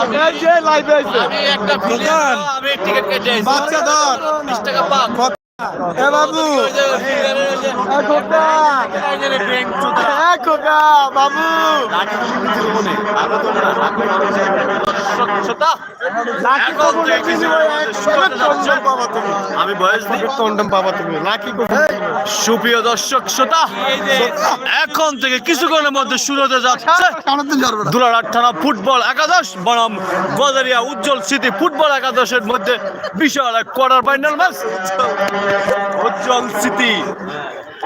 আমি একটা ভিডিও আমি টিকিট কেটে বাচ্চা ধর। 20 টাকা পাক। এ বাবু। খোকা। বাবু। আমি বয়স পাবা তুমি লাকি সুপ্রিয় দর্শক শ্রোতা এখন থেকে কিছুক্ষণের মধ্যে শুরু হতে যাচ্ছে দুলারাট থানা ফুটবল একাদশ বনাম গজারিয়া উজ্জ্বল স্মৃতি ফুটবল একাদশের মধ্যে বিশাল এক কোয়ার্টার ফাইনাল ম্যাচ উজ্জ্বল স্মৃতি।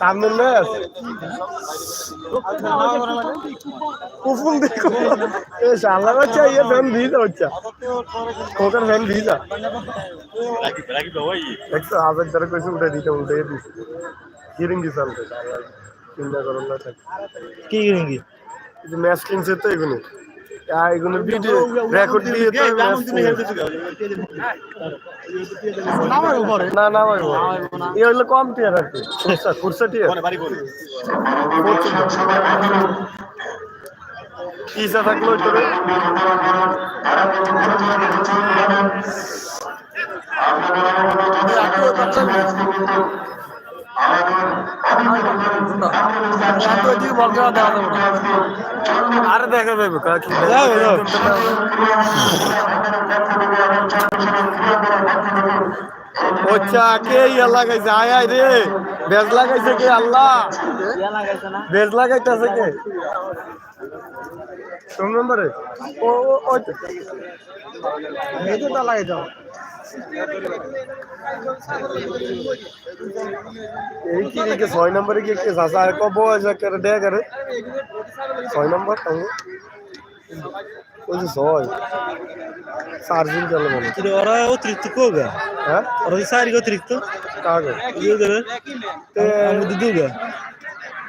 সামনে ম্যাচ কুফুন দেখো এ শালা বাচ্চা ইয়ে ফ্যান ভিজা হচ্ছে ওখানে ফ্যান ভিজা দেখছ আবেদ দ্বারা কইছে উঠে দিতে উঠে দিছে কিরিঙ্গি চলতে চিন্তা করুন না থাকে কি রিঙ্গি যে ম্যাচ কিনছে তো এগুলো এগুলো ভিডিও রেকর্ড দিয়ে তো ম্যাচ না না। ভাই এই হলো কম টিয়ার আর কি। কুরসা কুরসা টিয়ার ইসা থাকল তোরে আরে দেখা যাবে কাকি ওচ্চা কে ইয়া লাগাইছে আয় আয় রে? বেজ লাগাইছে কে আল্লাহ? বেজ লাগাইতেছে কে? কোন নম্বরে? ও ও ও এই তো। লাগাই দাও এই কি রে ছয় নম্বরে কি কে সাসা কব যা করে দে করে ছয় নম্বর টাঙ্গো ওই ছয় চার্জিং চলে মনে। ওরা অতিরিক্ত কোগা হ্যাঁ? ওরা সারি অতিরিক্ত? কাগজ ইয়ে দেবে তে আমি দুগা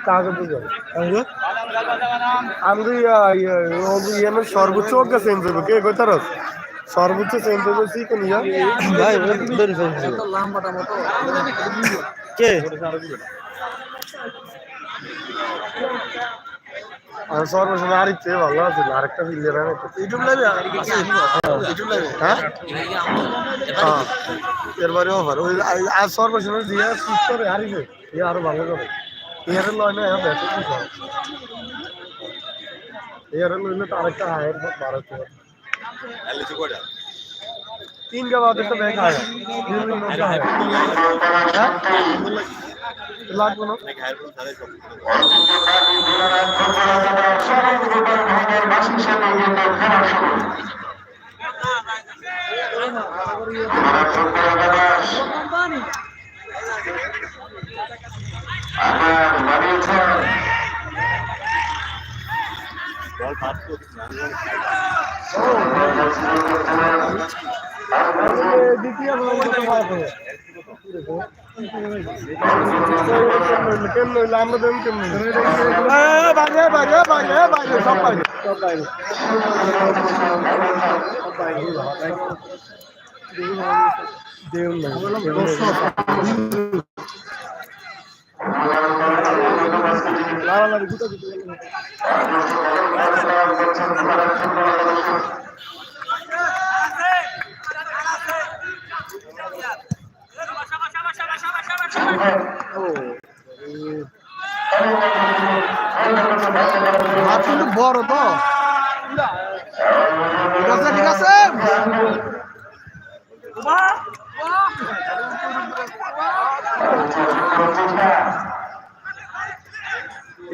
কাগজ বুঝো আমগো? আমি ইয়ে সর্বোচ্চ ওকে চেঞ্জ হবে কে কই তার? সর্বোচ্চ চেঞ্জ হবে সি কোন ইয়া ভাই ধরে ফেলছি। কে? আমি সর্বশেষ আর ইচ্ছে ভালো আছে আরেকটা ফিল্ডে রান ইউটিউব লাইভে ইউটিউব লাইভে হ্যাঁ? হ্যাঁ এরবারে ওভার ওই আর সর্বশেষ দিয়ে সুস্থ করে হারিছে ইয়ে আরও ভালো করে। ইয়ারে লয় না ইয়ার ব্যাটিং ইয়ারে লয় না তার একটা হায়ার ভারত তিন কে বাদ একটা ব্যাগ হ্যাঁ? লাগবে না। দ্বিতীয় কেমন হইল আমরা দেন কেমন বাইরে বাইরে বাইরে বাইরে সব বাইরে সব বাইরে দেউন হাত কিন্তু বড় তো ঠিক আছে ঠিক আছে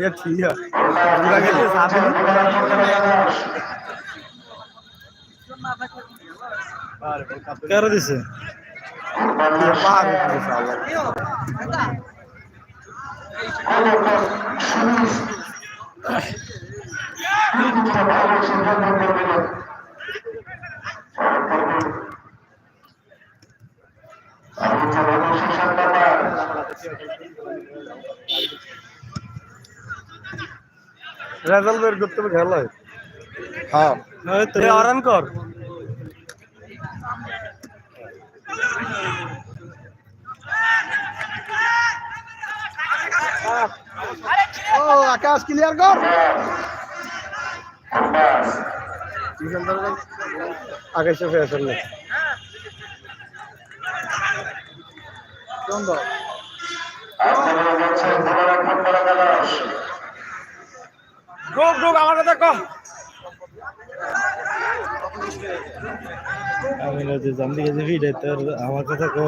ये ठीक है पूरा के साथ में कर दिसे ये बाहर निकल साला রেজাল্ট বের করতে হবে খেলায় হ্যাঁ। আরান কর। ও আকাশ ক্লিয়ার কর। আকাশে ফেসল নেই গ্রুপ গ্রুপ আমার কথা কম আমি যে জামদি গেছে ভিড়ে তোর আমার কথা কো।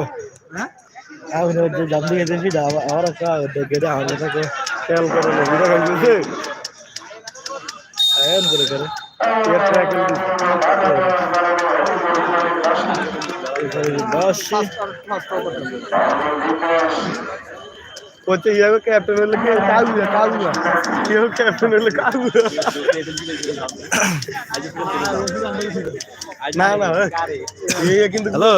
আমি না যে জামদি গেছে ভিড়ে আমার কা গেড়ে আমার কথা কো। খেয়াল করে না বুঝা গেছে আয়ন করে করে। এর ট্র্যাকিং দশ কাগুয়া কেউ ক্যাপ্টেন হলে কাগুয়া না না এই কিন্তু হ্যালো।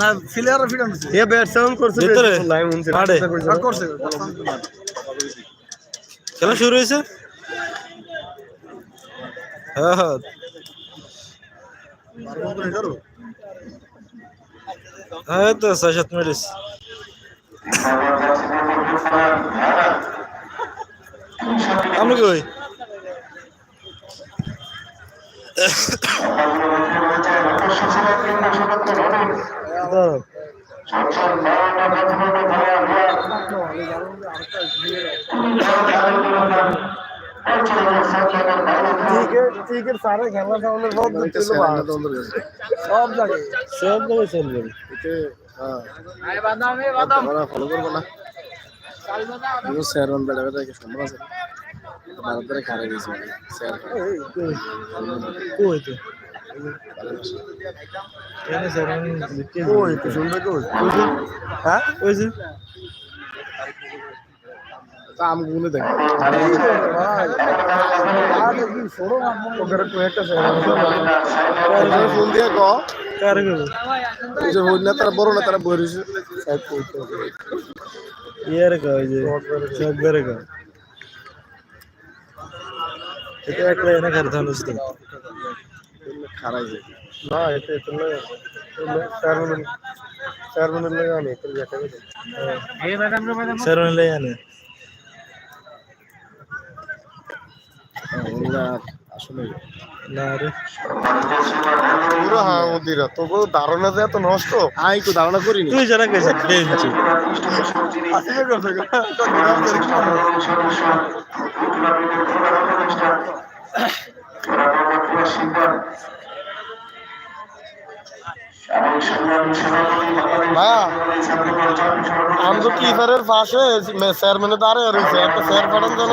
না ফিলিয়ার ফিডাম এ ব্যাটসম্যান করছে ভিতরে? লাইন মুনছে মাঠে? করছে। খেলা শুরু হয়েছে? হ্যাঁ হ্যাঁ। হ্যাঁ তো ছয় সাত মিনিট আছে ঠিক আছে সারা খেলা সব জায়গায়। সব জায়গায় চলবে ফলো করব না স্যার অন বেড়া বেড়া সম্ভব আছে ভারত ধরে খারে গেছে স্যার আমি হ্যাঁ গুলো দেখ ফোন দিয়ে ক হইল না তারা বড় না তারা বইরিছে ইয়ার গো ওই যে সব বেরে গো এটা একটা এনে কার ধানুস তো খারাই যায় না এটা এটা না চার মিনিট চার মিনিট লাগে আমি তো দেখা গেছে স্যার আসলে রে পুরো হ্যাঁ ধারণা যে এত নষ্ট? আই তো ধারণা করিনি। তুই জানা গেছে বেঞ্চি আসলে করছে ভাইয়া আমি তো কিপারের পাশে স্যার মানে দাঁড়িয়ে রয়েছে একটা স্যার পাঠান যেন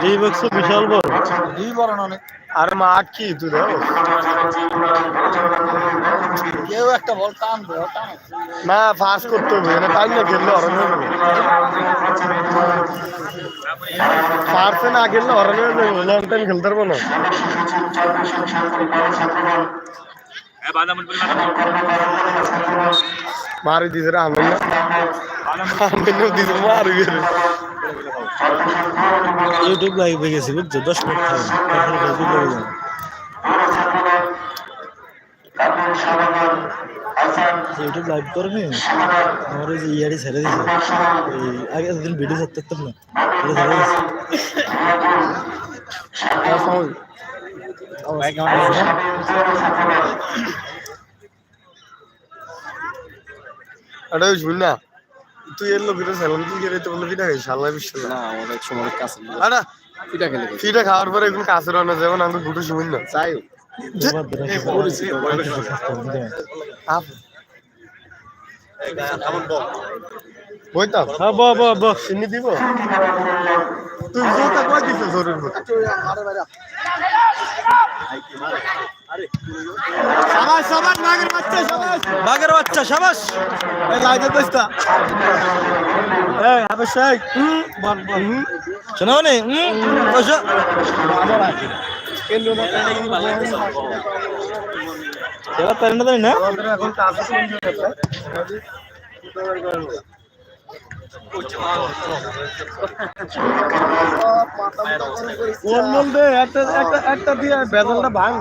দুই বক্স বিশাল বড়। আরে মাঠ কি তুই কেউ একটা বল টান। না ফাস্ট করতে হবে না টাইম না খেললে অরণ হয়ে যাবে। ফার্সে না খেললে অরণ হয়ে যাবে লং টাইম খেলতে পারব না। মারি দিছে রে আমি না আমি দিছে মারি ইউটিউব লাইভ হয়ে গেছে বুঝছ? দশ মিনিট ইউটিউব লাইভ করবি? আমার ওই যে ইয়ারি ছেড়ে এই আগে এতদিন ভিডিও ছাড়তে পারতাম না। এটা ছেড়ে দিছে। আরে শুন না। তুই এর লোকের স্যালাম কি করে তো বলে পিঠা খাই শালা বিশাল না আমাদের সময় কাছে আরে পিঠা খেলে পিঠা খাওয়ার পরে এখন কাছে রান্না যাবে না আমি গুটু শুন না। চাই তোমার বইতাম হ্যাঁ বাহ বাহ বাহ চিনি দিব? তুই জোতা কই দিছ জরুর বাঘের বাচ্চা সাবাস। শোনো নি এবার পারেন না? একটা একটা একটা দিয়ে বেদলটা ভাঙ